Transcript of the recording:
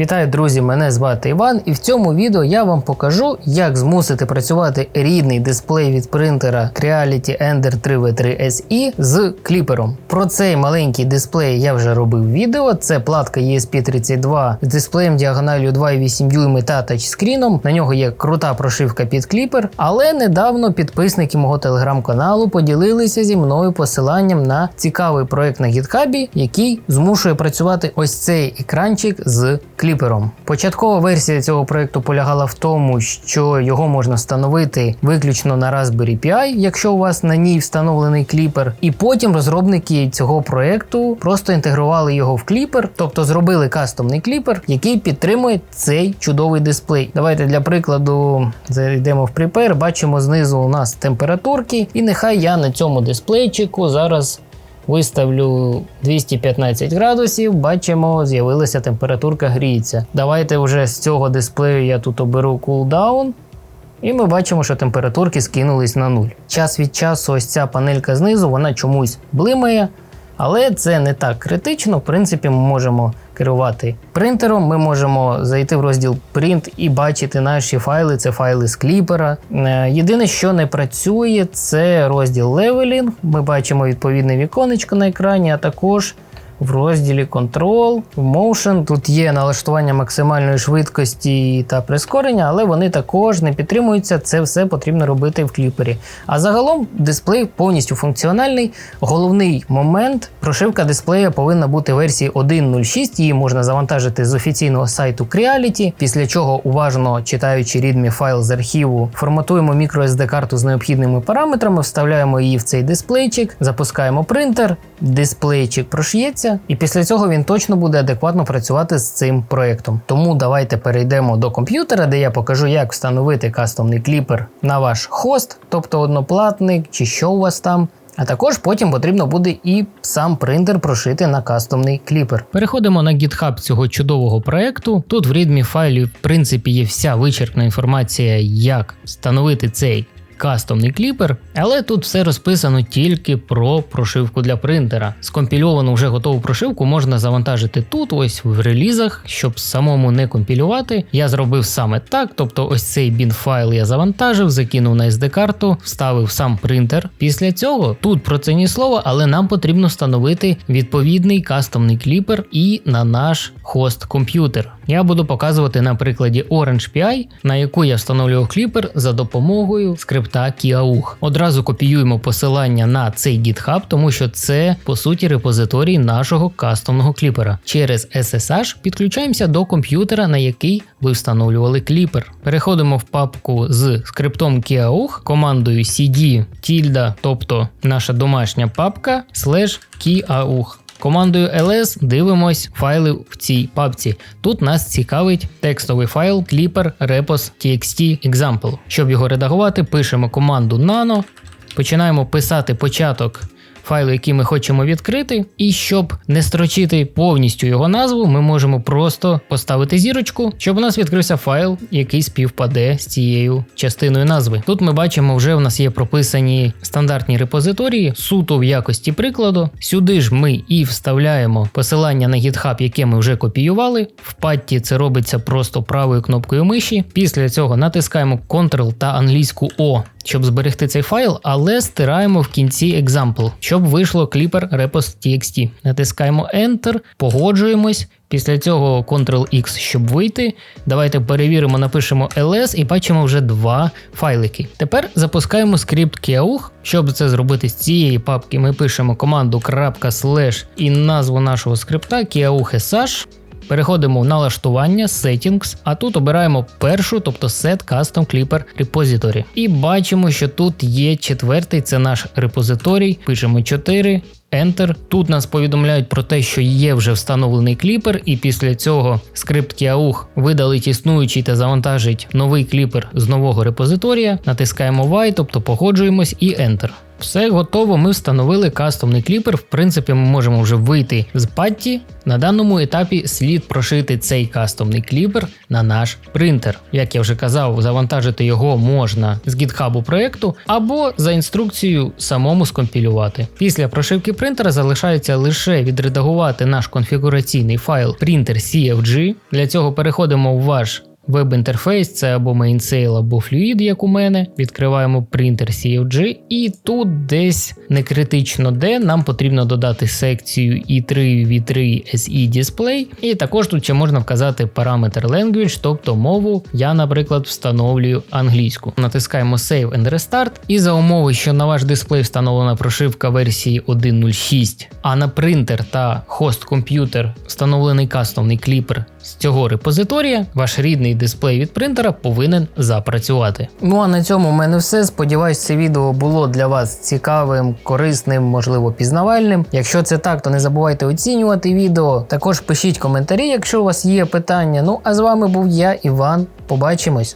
Вітаю, друзі! Мене звати Іван, і в цьому відео я вам покажу, як змусити працювати рідний дисплей від принтера Creality Ender 3V3 SE з кліпером. Про цей маленький дисплей я вже робив відео. Це платка ESP32 з дисплеєм діагональю 2,8 дюйми та тачскріном. На нього є крута прошивка під кліпер, але недавно підписники мого телеграм-каналу поділилися зі мною посиланням на цікавий проект на GitHub, який змушує працювати ось цей екранчик з кліпером. Початкова версія цього проекту полягала в тому, що його можна встановити виключно на Raspberry Pi, якщо у вас на ній встановлений кліпер. І потім розробники цього проекту просто інтегрували його в кліпер, тобто зробили кастомний кліпер, який підтримує цей чудовий дисплей. Давайте для прикладу зайдемо в Prepare, бачимо знизу у нас температурки, і нехай я на цьому дисплейчику зараз. Виставлю 215 градусів, бачимо, з'явилася температурка гріється. Давайте вже з цього дисплею я тут оберу cooldown. І ми бачимо, що температурки скинулись на нуль. Час від часу, ось ця панелька знизу, вона чомусь блимає, але це не так критично. В принципі, ми можемо керувати принтером. Ми можемо зайти в розділ Print і бачити наші файли. Це файли з кліпера. Е, Єдине, що не працює, це розділ Leveling. Ми бачимо відповідне віконечко на екрані, а також. В розділі Control, Motion тут є налаштування максимальної швидкості та прискорення, але вони також не підтримуються. Це все потрібно робити в кліпері. А загалом дисплей повністю функціональний. Головний момент прошивка дисплея повинна бути версії 1.06. Її можна завантажити з офіційного сайту Creality, після чого, уважно читаючи readme файл з архіву, форматуємо microSD карту з необхідними параметрами, вставляємо її в цей дисплейчик, запускаємо принтер, дисплейчик прошиється, і після цього він точно буде адекватно працювати з цим проєктом. Тому давайте перейдемо до комп'ютера, де я покажу, як встановити кастомний кліпер на ваш хост, тобто одноплатник чи що у вас там. А також потім потрібно буде і сам принтер прошити на кастомний кліпер. Переходимо на GitHub цього чудового проекту. Тут в readme файлі, в принципі, є вся вичерпна інформація, як встановити цей кастомний кліпер, але тут все розписано тільки про прошивку для принтера. Скомпільовану вже готову прошивку можна завантажити тут, ось в релізах, щоб самому не компілювати. Я зробив саме так, тобто ось цей бін файл я завантажив, закинув на SD-карту, вставив сам принтер. Після цього тут про це ні слова, але нам потрібно встановити відповідний кастомний кліпер і на наш хост комп'ютер. Я буду показувати на прикладі Orange PI, на яку я встановлював кліпер за допомогою скрипта KiaUch. Одразу копіюємо посилання на цей GitHub, тому що це по суті репозиторій нашого кастомного кліпера. Через SSH підключаємося до комп'ютера, на який ви встановлювали кліпер. Переходимо в папку з скриптом KiaUch, командою cd tilde, тобто наша домашня папка, slash KiaUch. Командою ls дивимось файли в цій папці. Тут нас цікавить текстовий файл clipper repos txt example. Щоб його редагувати, пишемо команду nano, починаємо писати початок файлу, який ми хочемо відкрити, і щоб не строчити повністю його назву, ми можемо просто поставити зірочку, щоб у нас відкрився файл, який співпаде з цією частиною назви. Тут ми бачимо, вже у нас є прописані стандартні репозиторії, суто в якості прикладу. Сюди ж ми і вставляємо посилання на GitHub, яке ми вже копіювали. В патті це робиться просто правою кнопкою миші. Після цього натискаємо Ctrl та англійську О щоб зберегти цей файл, але стираємо в кінці example, щоб вийшло clipper repos.txt. Натискаємо Enter, погоджуємось. Після цього Ctrl-X, щоб вийти. Давайте перевіримо, напишемо ls і бачимо вже два файлики. Тепер запускаємо скрипт KiaUch. Щоб це зробити з цієї папки, ми пишемо команду .slash і назву нашого скрипта KiaUch.sh. Переходимо в налаштування Settings, а тут обираємо першу, тобто Set Custom Clipper Repository. І бачимо, що тут є четвертий, це наш репозиторій. Пишемо 4. Enter. Тут нас повідомляють про те, що є вже встановлений кліпер, і після цього скрипт KiaUch видалить існуючий та завантажить новий кліпер з нового репозиторія. Натискаємо Y, тобто погоджуємось і Enter. Все готово. Ми встановили кастомний кліпер. В принципі, ми можемо вже вийти з патті. На даному етапі слід прошити цей кастомний кліпер на наш принтер. Як я вже казав, завантажити його можна з гітхабу проекту або за інструкцією самому скомпілювати. Після прошивки принтера залишається лише відредагувати наш конфігураційний файл printer CFG. Для цього переходимо в ваш Веб-інтерфейс це або mainsail, або Fluid, як у мене. Відкриваємо принтер CFG, і тут десь не критично де нам потрібно додати секцію i3 v3 SE Display. І також тут ще можна вказати параметр language, тобто мову. Я, наприклад, встановлюю англійську. Натискаємо Save and Restart. І за умови, що на ваш дисплей встановлена прошивка версії 1.06, а на принтер та хост комп'ютер встановлений кастомний кліпер з цього репозиторія, ваш рідний дисплей від принтера повинен запрацювати. Ну а на цьому в мене все. Сподіваюсь, це відео було для вас цікавим, корисним, можливо, пізнавальним. Якщо це так, то не забувайте оцінювати відео. Також пишіть коментарі, якщо у вас є питання. Ну а з вами був я, Іван. Побачимось.